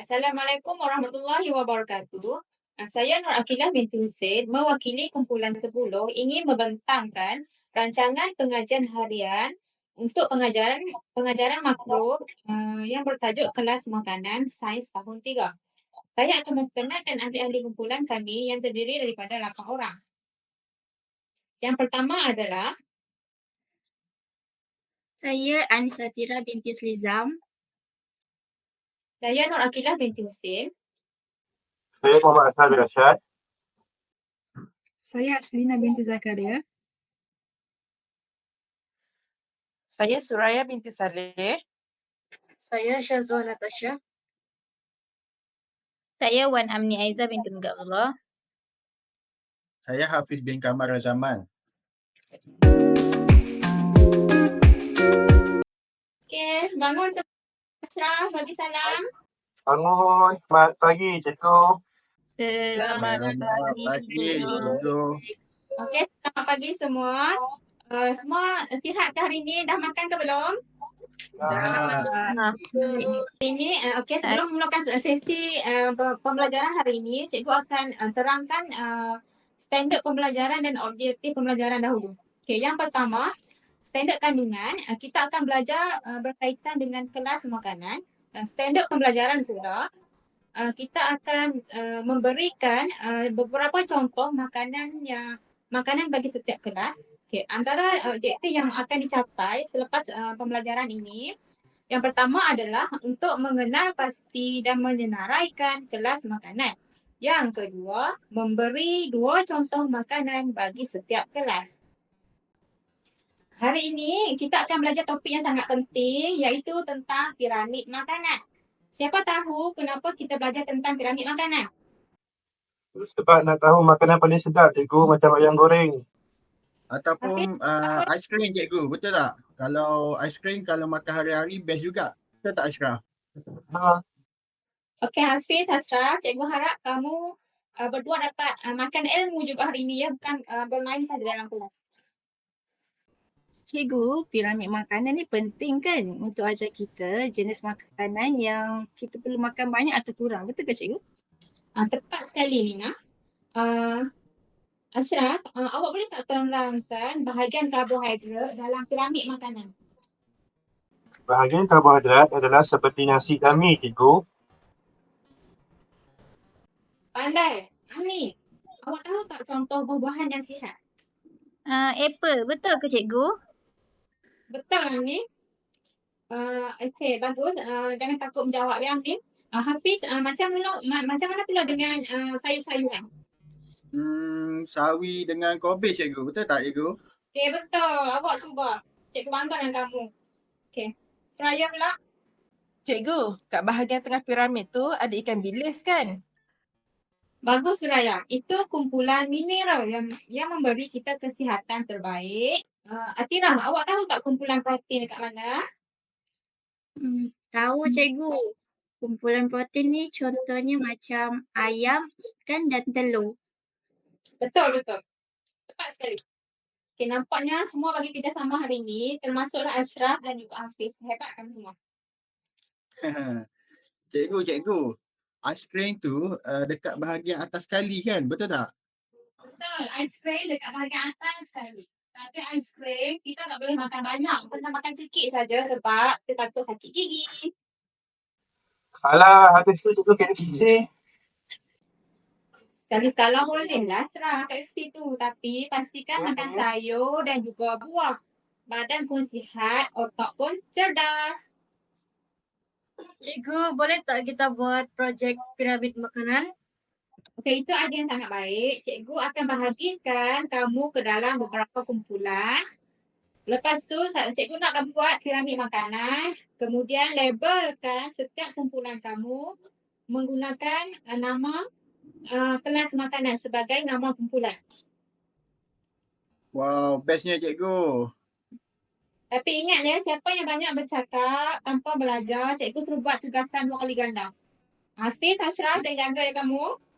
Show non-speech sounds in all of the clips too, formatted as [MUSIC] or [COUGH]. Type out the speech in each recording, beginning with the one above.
Assalamualaikum warahmatullahi wabarakatuh. Ah, Saya Nur Akilah binti Hussein mewakili kumpulan 10 ingin membentangkan rancangan pengajian harian untuk pengajaran pengajaran makro uh, yang bertajuk kelas makanan sains tahun 3. Saya akan memperkenalkan ahli-ahli kumpulan kami yang terdiri daripada 8 orang. Yang pertama adalah Saya Anissa Tira binti Slizam. Saya Nur Akilah binti Hussein. Saya Muhammad Asal Rashad. Saya Aslina binti Zakaria. Saya Suraya binti Saleh. Saya Syazwa Natasha. Saya Wan Amni Aiza binti Mugatullah. Saya Hafiz bin Kamal Razaman. Okey, bangun se- Ashraf bagi salam. Bangun. Selamat pagi, cikgu. Selamat Selamat pagi, cikgu. Okey, selamat pagi semua. Uh, semua sihat ke hari ni? Dah makan ke belum? Dah. Hari ini, uh, okey sebelum mulakan sesi uh, pe- pembelajaran hari ini, cikgu akan uh, terangkan uh, standard pembelajaran dan objektif pembelajaran dahulu. Okey, yang pertama, standard kandungan. Uh, kita akan belajar uh, berkaitan dengan kelas makanan. Uh, standard pembelajaran pula, uh, kita akan uh, memberikan uh, beberapa contoh makanan yang makanan bagi setiap kelas. Okey, antara objektif yang akan dicapai selepas uh, pembelajaran ini, yang pertama adalah untuk mengenal pasti dan menyenaraikan kelas makanan. Yang kedua, memberi dua contoh makanan bagi setiap kelas. Hari ini kita akan belajar topik yang sangat penting iaitu tentang piramid makanan. Siapa tahu kenapa kita belajar tentang piramid makanan? Sebab nak tahu makanan paling sedap, cikgu, macam ayam goreng. Ataupun uh, aiskrim cikgu, betul tak? Kalau aiskrim kalau makan hari-hari best juga. Betul tak Ashraf? Ha, Okey Hafiz, Ashraf, cikgu harap kamu uh, berdua dapat uh, makan ilmu juga hari ini ya, bukan uh, bermain saja dalam kelas. Cikgu, piramid makanan ni penting kan untuk ajar kita jenis makanan yang kita perlu makan banyak atau kurang. Betul ke cikgu? Uh, tepat sekali Lina. Uh, Ashraf, uh, awak boleh tak terangkan bahagian karbohidrat dalam piramid makanan? bahagian karbohidrat adalah seperti nasi kami, cikgu. Pandai. Ani, awak tahu tak contoh buah-buahan yang sihat? Uh, apple, betul ke cikgu? Betul Ani? Uh, okay, bagus. Uh, jangan takut menjawab ya Amin. Uh, Hafiz, uh, macam mana ma- macam mana pula dengan uh, sayur-sayuran? Hmm, sawi dengan kobe cikgu, betul tak cikgu? Okay, betul. Awak cuba. Cikgu bangga dengan kamu. Okay. Seraya pula. Cikgu, kat bahagian tengah piramid tu ada ikan bilis kan? Bagus Suraya. Itu kumpulan mineral yang yang memberi kita kesihatan terbaik. Uh, Atira, awak tahu tak kumpulan protein dekat mana? Hmm, tahu cikgu. Kumpulan protein ni contohnya macam ayam, ikan dan telur. Betul, betul. Tepat sekali. Okay, nampaknya semua bagi kerjasama hari ini termasuklah Ashraf dan juga Hafiz. Hebat kami semua. [LAUGHS] cikgu, cikgu. Aiskrim tu uh, dekat bahagian atas sekali kan, betul tak? Betul, aiskrim dekat bahagian atas sekali. Tapi aiskrim kita tak boleh makan banyak. Kita makan sikit saja sebab kita takut sakit gigi. Alah, habis tu cikgu KFC. Sekali-sekala boleh lah serah KFC tu. Tapi pastikan makan sayur dan juga buah. Badan pun sihat, otak pun cerdas. Cikgu, boleh tak kita buat projek piramid makanan? Okey, itu idea yang sangat baik. Cikgu akan bahagikan kamu ke dalam beberapa kumpulan. Lepas tu, cikgu nak kamu buat piramid makanan. Kemudian labelkan setiap kumpulan kamu menggunakan uh, nama uh, kelas makanan sebagai nama kumpulan. Wow, bestnya cikgu. Tapi ingat ya, siapa yang banyak bercakap tanpa belajar, cikgu suruh buat tugasan dua kali ganda. Hafiz, Ashraf dan jaga ya kamu.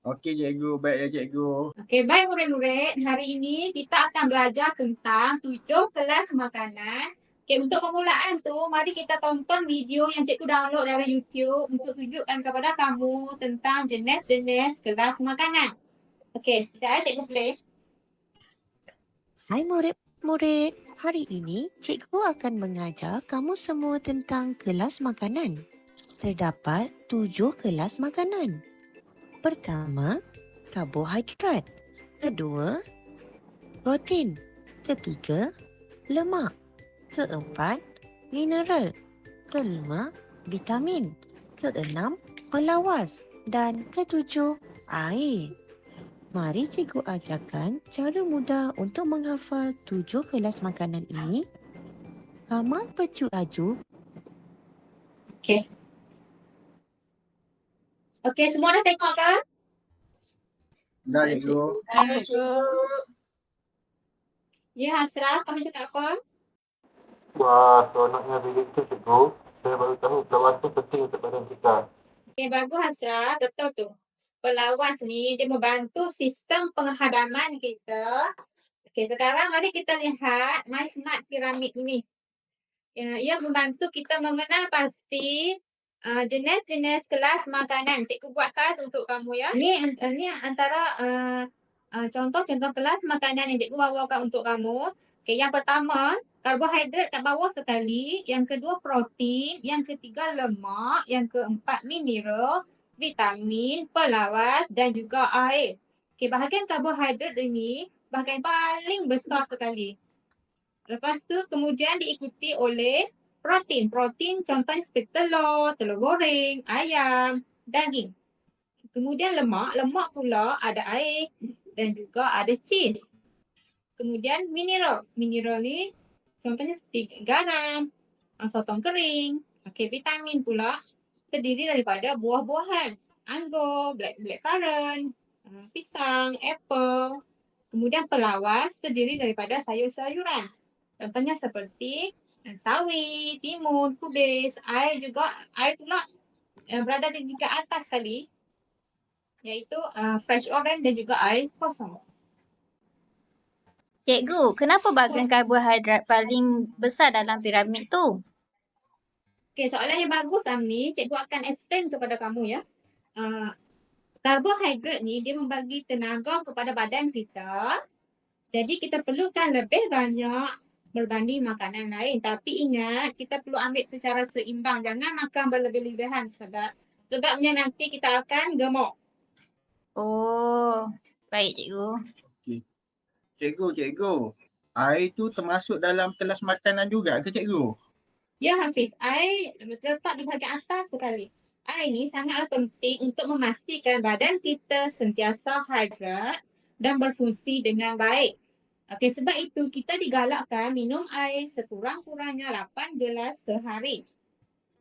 Okey cikgu, baik ya cikgu. Okey, baik murid-murid. Hari ini kita akan belajar tentang tujuh kelas makanan. Okay, untuk permulaan tu, mari kita tonton video yang cikgu download dari YouTube untuk tunjukkan kepada kamu tentang jenis-jenis kelas makanan. Okay, sekejap eh, cikgu play. Hai murid-murid, hari ini cikgu akan mengajar kamu semua tentang kelas makanan. Terdapat tujuh kelas makanan. Pertama, karbohidrat. Kedua, protein. Ketiga, lemak. Keempat, mineral. Kelima, vitamin. Keenam, pelawas. Dan ketujuh, air. Mari cikgu ajarkan cara mudah untuk menghafal tujuh kelas makanan ini. Kamal pecut laju Okay. Okay, semua dah tengok ke? Dah cikgu. Ya, Hasraf, kamu cakap apa? Wah, seronoknya bilik tu cikgu. Saya baru tahu pelawas tu penting untuk badan kita. Okay, bagus Hasraf. Betul tu. Pelawas ni dia membantu sistem penghadaman kita. Okay, sekarang mari kita lihat My Smart Pyramid ni. Ya, ia membantu kita mengenal pasti uh, jenis-jenis kelas makanan. Cikgu buat kelas untuk kamu ya. Ni, uh, ni antara uh, uh, contoh-contoh kelas makanan yang cikgu bawakan untuk kamu. Okay, yang pertama, karbohidrat kat bawah sekali. Yang kedua, protein. Yang ketiga, lemak. Yang keempat, mineral vitamin, pelawas dan juga air. Okey, bahagian karbohidrat ini bahagian paling besar sekali. Lepas tu kemudian diikuti oleh protein. Protein contohnya seperti telur, telur goreng, ayam, daging. Kemudian lemak, lemak pula ada air dan juga ada cheese. Kemudian mineral. Mineral ni contohnya seperti garam, sotong kering. Okey, vitamin pula terdiri daripada buah-buahan. Anggur, black blackcurrant, uh, pisang, apple. Kemudian pelawas terdiri daripada sayur-sayuran. Contohnya seperti uh, sawi, timun, kubis, air juga, air pula uh, berada di tingkat atas sekali iaitu uh, fresh orange dan juga air kosong. Cikgu, kenapa bahagian karbohidrat paling besar dalam piramid tu? Okay, soalan yang bagus Amni. Cikgu akan explain kepada kamu ya. Uh, karbohidrat ni dia membagi tenaga kepada badan kita. Jadi kita perlukan lebih banyak berbanding makanan lain. Tapi ingat kita perlu ambil secara seimbang. Jangan makan berlebih-lebihan sebab sebabnya nanti kita akan gemuk. Oh, baik cikgu. Cikgu, cikgu. Air tu termasuk dalam kelas makanan juga ke cikgu? Ya Hafiz, air terletak di bahagian atas sekali. Air ni sangatlah penting untuk memastikan badan kita sentiasa hidrat dan berfungsi dengan baik. Okey, sebab itu kita digalakkan minum air sekurang-kurangnya 8 gelas sehari.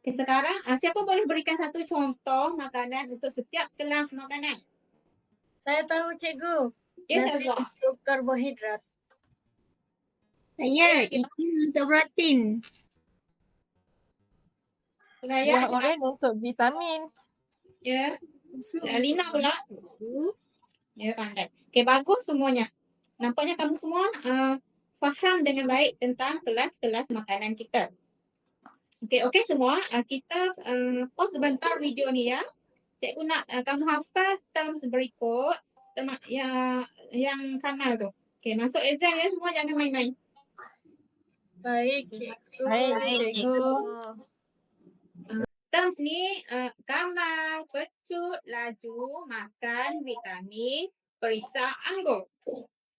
Okey, sekarang uh, siapa boleh berikan satu contoh makanan untuk setiap kelas makanan? Saya tahu cikgu. Ya, Nasi untuk karbohidrat. Saya ikan untuk protein. Raya, Buah oren untuk vitamin. ya. Uh, Lina pula. Ya, pandai. Okey, bagus semuanya. Nampaknya kamu semua uh, faham dengan baik tentang kelas-kelas makanan kita. Okey, okey semua. Uh, kita uh, pause sebentar video ni ya. Cikgu nak uh, kamu hafal terms berikut terma- yang yang kanan tu. Okey, masuk exam ya semua jangan main-main. Baik cikgu. Baik, Baik cikgu. Terms ni uh, kamal, pecut, laju, makan, vitamin, perisa, anggur.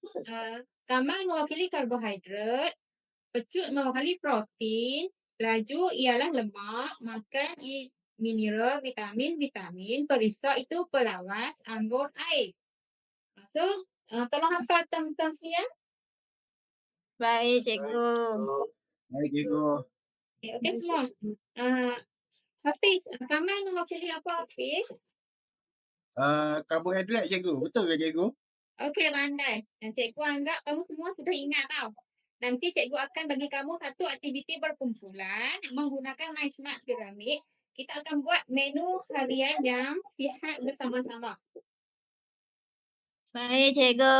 Uh, kamal mewakili karbohidrat, pecut mewakili protein, laju ialah lemak, makan i mineral, vitamin, vitamin, perisa itu pelawas, anggur, air. So, uh, tolong hafal term-terms ni ya. Baik cikgu. Baik cikgu. Okay, okay semua. Uh, Hafiz, Kamal mewakili apa Hafiz? Uh, karbohidrat cikgu. Betul ke cikgu? Okey, pandai. Dan cikgu anggap kamu semua sudah ingat tau. Nanti cikgu akan bagi kamu satu aktiviti berkumpulan menggunakan My Smart Pyramid. Kita akan buat menu harian yang sihat bersama-sama. Baik cikgu.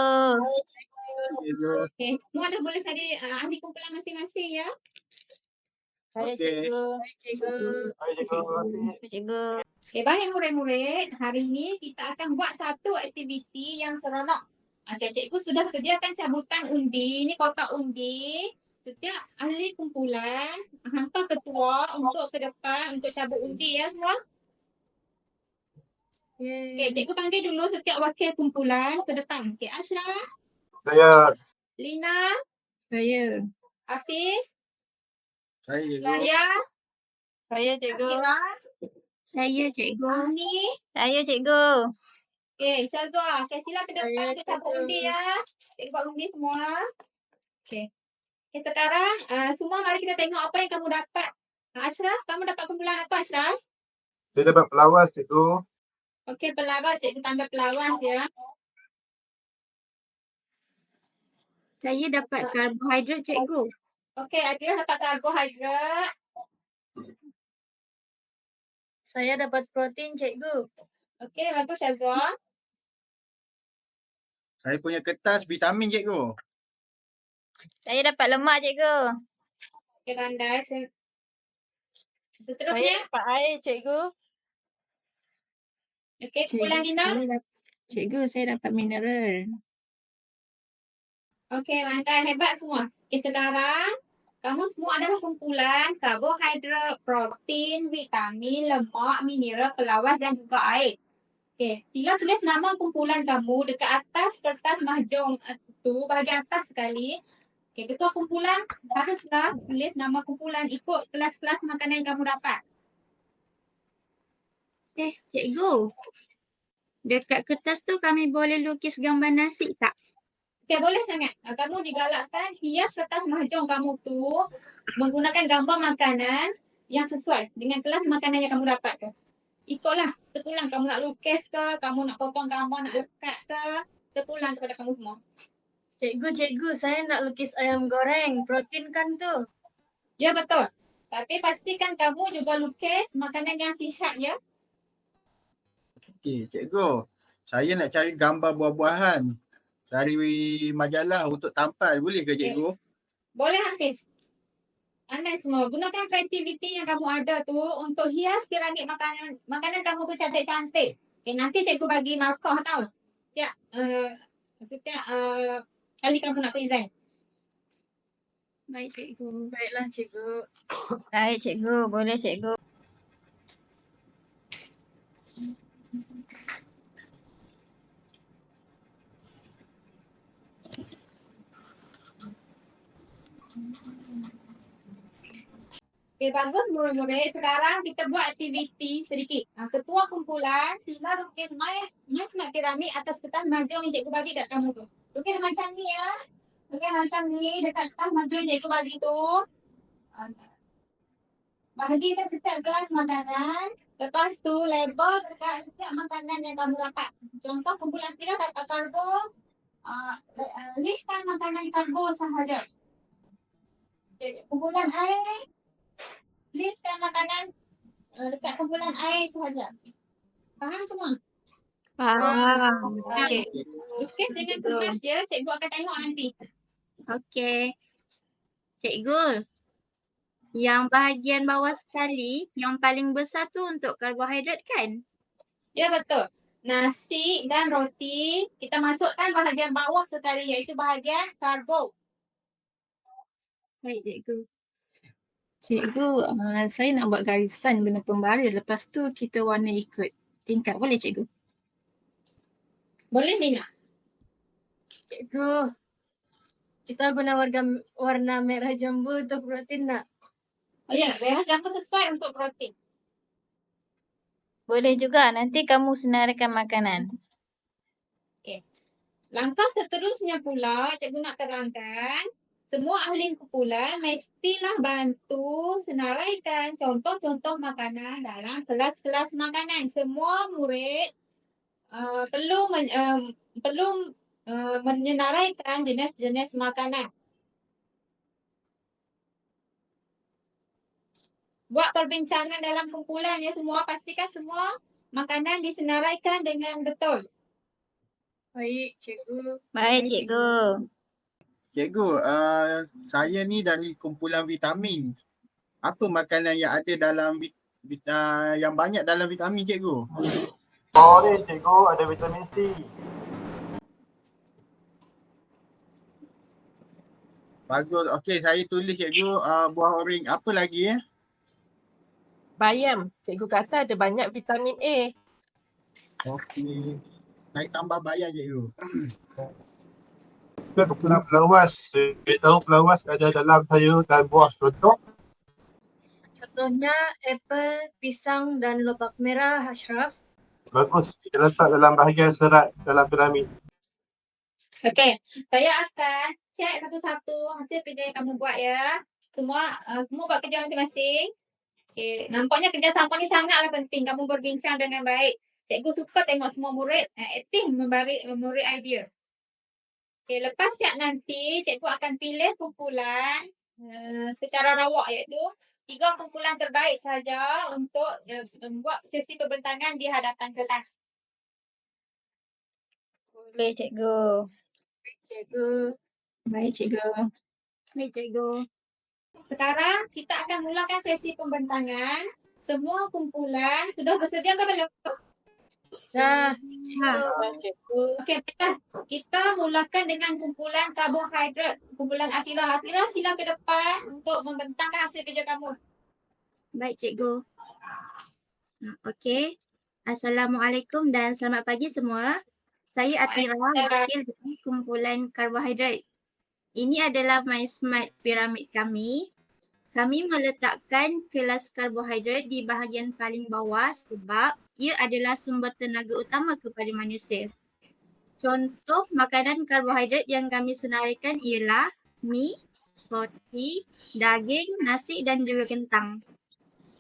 Cikgu. Okey, semua dah boleh cari uh, ahli kumpulan masing-masing ya. Baik, Okey. cikgu. Cikgu. Baik, cikgu. Cikgu. Okay, baik murid-murid. Hari ni kita akan buat satu aktiviti yang seronok. Okay, cikgu sudah sediakan cabutan undi. Ini kotak undi. Setiap ahli kumpulan hantar ketua untuk ke depan untuk cabut undi ya semua. Okay, cikgu panggil dulu setiap wakil kumpulan ke depan. Okay, Ashraf, Saya Lina, Saya. Hafiz, Saya. Zaya, Saya cikgu. Akira, Saya cikgu. Ani. Saya cikgu. Okay, Syazwa. Okay, sila ke depan kita cabut undi ya. Cikgu buat undi semua. Okay. Okay, sekarang uh, semua mari kita tengok apa yang kamu dapat. Uh, Ashraf, kamu dapat kumpulan apa Ashraf? saya dapat pelawas, cikgu. Okay, pelawas. Cikgu tambah pelawas ya. Saya dapat karbohidrat cikgu. Okay, Akira dapat karbohidrat. Saya dapat protein cikgu. Okay, bagus Syazwa. Saya punya kertas vitamin cikgu. Saya dapat lemak cikgu. Okay, Randa. Se- Saya Seterusnya. dapat air, cikgu. Lina. saya dapat, cikgu, saya dapat mineral. Okey, rantai hebat semua. Okey, sekarang kamu semua adalah kumpulan karbohidrat, protein, vitamin, lemak, mineral, pelawas dan juga air. Okey, sila tulis nama kumpulan kamu dekat atas kertas mahjong itu, bahagian atas sekali. Okey, ketua kumpulan haruslah tulis nama kumpulan ikut kelas-kelas makanan yang kamu dapat. Eh, cikgu. Dekat kertas tu kami boleh lukis gambar nasi tak? Okey, boleh sangat. Ah, Kamu digalakkan hias kertas mahjong kamu tu menggunakan gambar makanan yang sesuai dengan kelas makanan yang kamu dapat tu. Ikutlah. Terpulang kamu nak lukis ke, kamu nak potong gambar, nak lekat ke. Terpulang kepada kamu semua. Cikgu, cikgu, saya nak lukis ayam goreng. Protein kan tu? Ya, betul. Tapi pastikan kamu juga lukis makanan yang sihat ya. Okey, cikgu. Saya nak cari gambar buah-buahan dari majalah untuk tampal. Boleh ke cikgu? Boleh Hafiz. Anda semua gunakan kreativiti yang kamu ada tu untuk hias piramid makanan makanan kamu tu cantik-cantik. Okay, nanti cikgu bagi markah tau. Setiap uh, setiap uh, kali kamu nak present. Baik, cikgu. Baiklah, cikgu. Baik cikgu. Boleh cikgu. Okay, bagus murid-murid. Sekarang kita buat aktiviti sedikit. Uh, ketua kumpulan, sila lukis mai mai smart piramid atas kertas mahjong yang cikgu bagi kat kamu tu. Lukis macam ni ya. Lukis macam ni dekat kertas mahjong yang cikgu bagi tu. Bahagi ke setiap kelas makanan. Lepas tu label dekat setiap makanan yang kamu dapat. Contoh kumpulan kita dapat karbo. Uh, uh, listkan makanan karbo sahaja. Okay, kumpulan air listkan makanan uh, dekat kumpulan air sahaja. Faham semua? Faham. Okey. Lukis dengan kemas ya. Cikgu akan tengok nanti. Okey. Cikgu, yang bahagian bawah sekali, yang paling besar tu untuk karbohidrat kan? Ya betul. Nasi dan roti kita masukkan bahagian bawah sekali iaitu bahagian karbo. Baik, cikgu. Cikgu, uh, saya nak buat garisan guna pembaris. Lepas tu kita warna ikut tingkat. Boleh cikgu? Boleh Lina? Cikgu, kita guna warna, warna merah jambu untuk protein nak? Oh ya, merah jambu sesuai untuk protein. Boleh juga. Nanti kamu senaraikan makanan. Langkah seterusnya pula cikgu nak terangkan semua ahli kumpulan mestilah bantu senaraikan contoh-contoh makanan dalam kelas-kelas makanan. Semua murid uh, perlu men, um, perlu uh, menyenaraikan jenis-jenis makanan. Buat perbincangan dalam kumpulan ya semua. Pastikan semua makanan disenaraikan dengan betul. Baik, cikgu. Baik cikgu. Cikgu, uh, saya ni dari kumpulan vitamin. apa makanan yang ada dalam vit, vit, uh, yang banyak dalam vitamin cikgu? Orange cikgu ada vitamin C. Bagus. Okey, saya tulis cikgu uh, buah orange. Apa lagi ya? Bayam. Cikgu kata ada banyak vitamin A. Okey. Saya tambah bayam cikgu. [CLEARS THROAT] Kita kumpulan pelawas. Saya tahu pelawas ada dalam sayur dan buah contoh. Contohnya apple, pisang dan lobak merah Ashraf. Bagus. Kita letak dalam bahagian serat dalam piramid. Okey, saya akan cek satu-satu hasil kerja yang kamu buat ya. Semua uh, semua buat kerja masing-masing. Okey, nampaknya kerjasama ni sangatlah penting. Kamu berbincang dengan baik. Cikgu suka tengok semua murid uh, aktif memberi murid idea. Okey, lepas siap nanti cikgu akan pilih kumpulan uh, secara rawak iaitu tiga kumpulan terbaik saja untuk uh, membuat sesi perbentangan di hadapan kelas. Boleh cikgu. Cikgu. Baik cikgu. Baik cikgu. Sekarang kita akan mulakan sesi pembentangan. Semua kumpulan sudah bersedia ke belum? Dah. Cikgu. Okey, baiklah. Kita mulakan dengan kumpulan karbohidrat. Kumpulan Atira. Atira sila ke depan untuk membentangkan hasil kerja kamu. Baik cikgu. Ah, Okey. Assalamualaikum dan selamat pagi semua. Saya Atira, wakil dari kumpulan karbohidrat. Ini adalah My Smart Pyramid kami. Kami meletakkan kelas karbohidrat di bahagian paling bawah sebab ia adalah sumber tenaga utama kepada manusia. Contoh makanan karbohidrat yang kami senaraikan ialah mi, roti, daging, nasi dan juga kentang.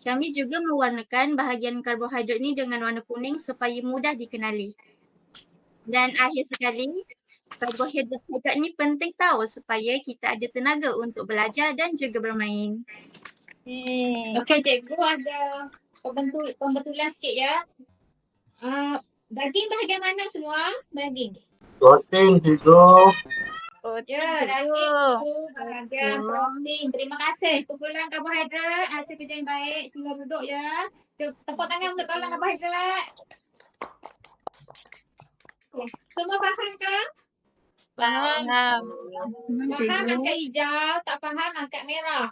Kami juga mewarnakan bahagian karbohidrat ni dengan warna kuning supaya mudah dikenali. Dan akhir sekali, karbohidrat ni penting tahu supaya kita ada tenaga untuk belajar dan juga bermain. Eh, Okey, cikgu ada pembentul, pembetulan sikit ya. Uh, daging bahagian mana semua? Daging. Protein cikgu. protein Ya, daging cikgu. tu bahagian Okey. protein. Terima kasih. Kumpulan karbohidrat. Hasil kerja yang baik. Sila duduk ya. Tepuk tangan untuk kawan karbohidrat. Semua faham ke? Faham. Faham angkat hijau, tak faham angkat merah.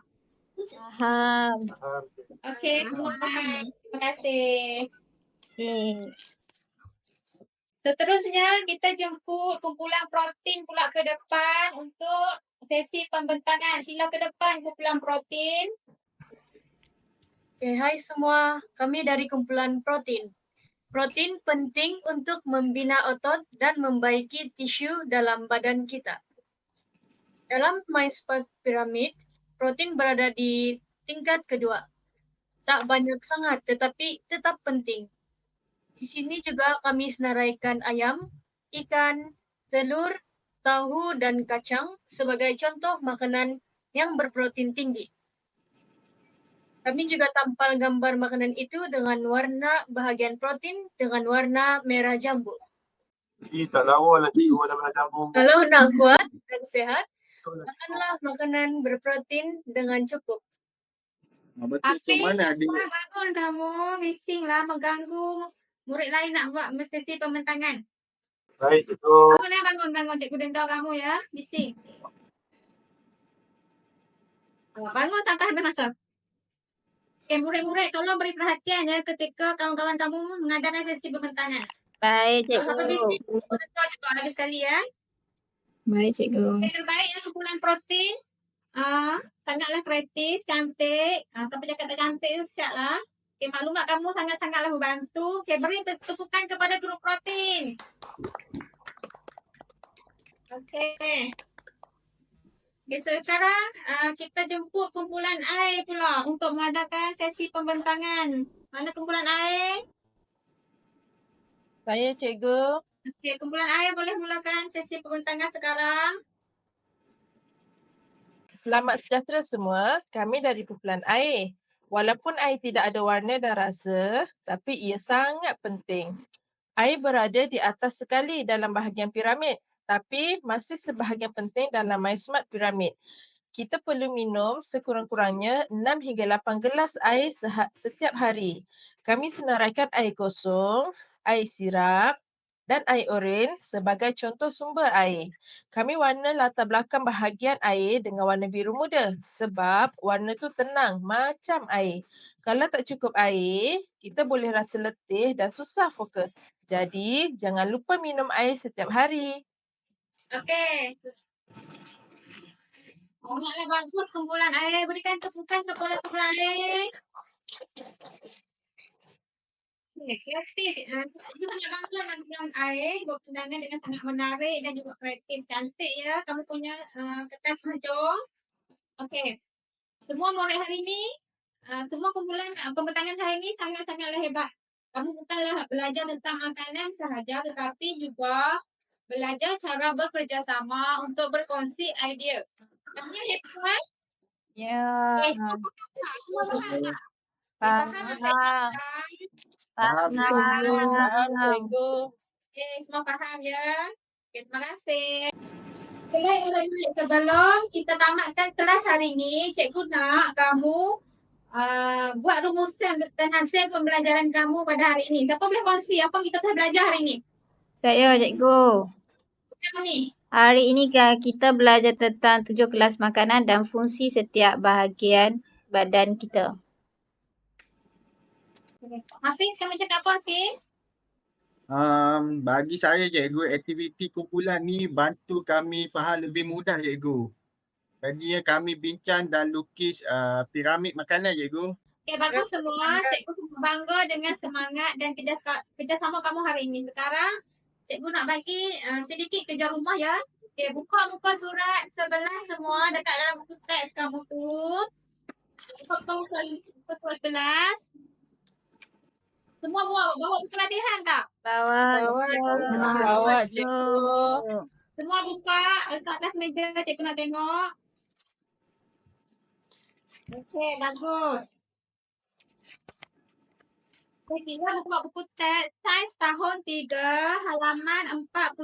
Faham. Okey, semua faham. Terima kasih. Seterusnya kita jemput kumpulan protein pula ke depan untuk sesi pembentangan. Sila ke depan kumpulan protein. Okay, hai semua. Kami dari kumpulan protein. Protein penting untuk membina otot dan membaiki tisu dalam badan kita. Dalam MySpot Pyramid, protein berada di tingkat kedua. Tak banyak sangat tetapi tetap penting. Di sini juga kami senaraikan ayam, ikan, telur, tahu dan kacang sebagai contoh makanan yang berprotein tinggi. Kami juga tampal gambar makanan itu dengan warna bahagian protein dengan warna merah jambu. Jadi tak lawa lah cikgu ada mana campur. Kalau nak [LAUGHS] kuat dan sehat, makanlah makanan berprotein dengan cukup. Ada semua bangun kamu. Bising lah mengganggu murid lain nak buat sesi pembentangan. Baik cikgu. Bangun ya, bangun, bangun. Cikgu denda kamu ya. Bising. Ah, Bangun sampai habis masa. Okay, murid-murid tolong beri perhatian ya ketika kawan-kawan kamu mengadakan sesi pembentangan. Baik cikgu. bising, cikgu denda juga lagi sekali ya. Baik cikgu. Yang terbaik ya kumpulan protein. Ah, sangatlah kreatif, cantik. Ah, siapa cakap tak cantik tu siap lah. Okay, maklumat kamu sangat-sangatlah membantu. Okay, beri tepukan kepada grup protein. Okay. Okay, sekarang ah, kita jemput kumpulan air pula untuk mengadakan sesi pembentangan. Mana kumpulan air? Saya cikgu. Okay, kumpulan air boleh mulakan sesi pembentangan sekarang. Selamat sejahtera semua. Kami dari kumpulan air. Walaupun air tidak ada warna dan rasa, tapi ia sangat penting. Air berada di atas sekali dalam bahagian piramid, tapi masih sebahagian penting dalam MySmart Pyramid. kita perlu minum sekurang-kurangnya 6 hingga 8 gelas air setiap hari. Kami senaraikan air kosong, air sirap dan air oren sebagai contoh sumber air. Kami warna latar belakang bahagian air dengan warna biru muda sebab warna tu tenang macam air. Kalau tak cukup air, kita boleh rasa letih dan susah fokus. Jadi, jangan lupa minum air setiap hari. Okey. Ingatlah bagus kumpulan air. Berikan tepukan kepada kumpulan air. Okay, kreatif. Uh, saya banyak bangga dengan kumpulan air. Berpandangan dengan sangat menarik dan juga kreatif. Cantik ya kamu punya uh, kertas hujung. Okey. Semua murid hari ini, uh, semua kumpulan uh, pembentangan hari ini sangat-sangatlah hebat. Kamu bukanlah belajar tentang makanan sahaja tetapi juga belajar cara bekerjasama untuk berkongsi idea. Kamu hebat. Ya. Eh, semua faham tak? Faham. Faham. Faham, Faham. Faham, cikgu. Okay, semua faham ya. Okay, terima kasih. Baik, murid-murid sebelum kita tamatkan kelas hari ini, cikgu nak kamu uh, buat rumusan dan hasil pembelajaran kamu pada hari ini. Siapa boleh kongsi apa kita telah belajar hari ini? Saya cikgu. Hari ini kita belajar tentang tujuh kelas makanan dan fungsi setiap bahagian badan kita. Hafiz, kamu cakap apa Hafiz? Um, bagi saya cikgu, aktiviti kumpulan ni bantu kami faham lebih mudah cikgu. Jadi ya, kami bincang dan lukis uh, piramid makanan cikgu. Okay, bagus semua. Cikgu bangga dengan semangat dan kerja, kerjasama kamu hari ini. Sekarang, cikgu nak bagi uh, sedikit kerja rumah ya. Okay, buka muka surat sebelah semua dekat dalam buku teks kamu tu. Buka muka muka surat sebelas. Semua bawa, bawa buku latihan tak? Bawa. Bawa, bawa, cikgu. Semua buka letak atas meja cikgu nak tengok. Okey, bagus. Saya kira buka buku teks saiz tahun 3 halaman 41.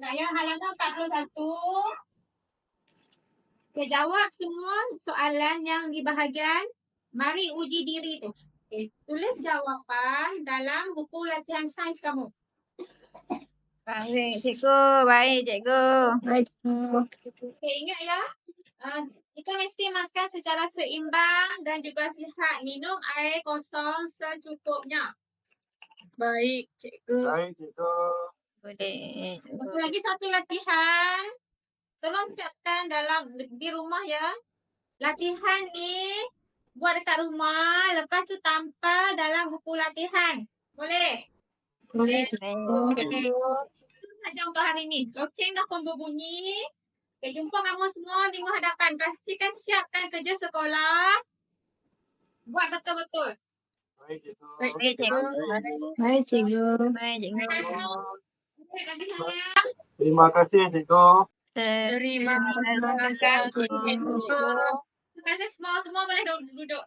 Nak yang halaman 41. Okey, jawab semua soalan yang di bahagian mari uji diri tu. Okey, tulis jawapan dalam buku latihan sains kamu. Baik cikgu. Baik cikgu. Baik cikgu. Okay, ingat ya. Uh, kita mesti makan secara seimbang dan juga sihat. Minum air kosong secukupnya. Baik, cikgu. Baik, cikgu. Boleh. Satu lagi satu latihan. Tolong siapkan dalam di rumah ya. Latihan ni buat dekat rumah. Lepas tu tampal dalam buku latihan. Boleh? Boleh, Okay. Itu saja untuk hari ni. Loceng dah pun berbunyi. Okay, jumpa kamu semua minggu hadapan. Pastikan siapkan kerja sekolah. Buat betul-betul. Baik, cikgu. Baik cikgu. Baik, cikgu. Baik cikgu. Baik, bagi saya. Terima kasih, cikgu. Terima Terima kasih, cikgu. Terima kasih semua. Semua boleh duduk. duduk.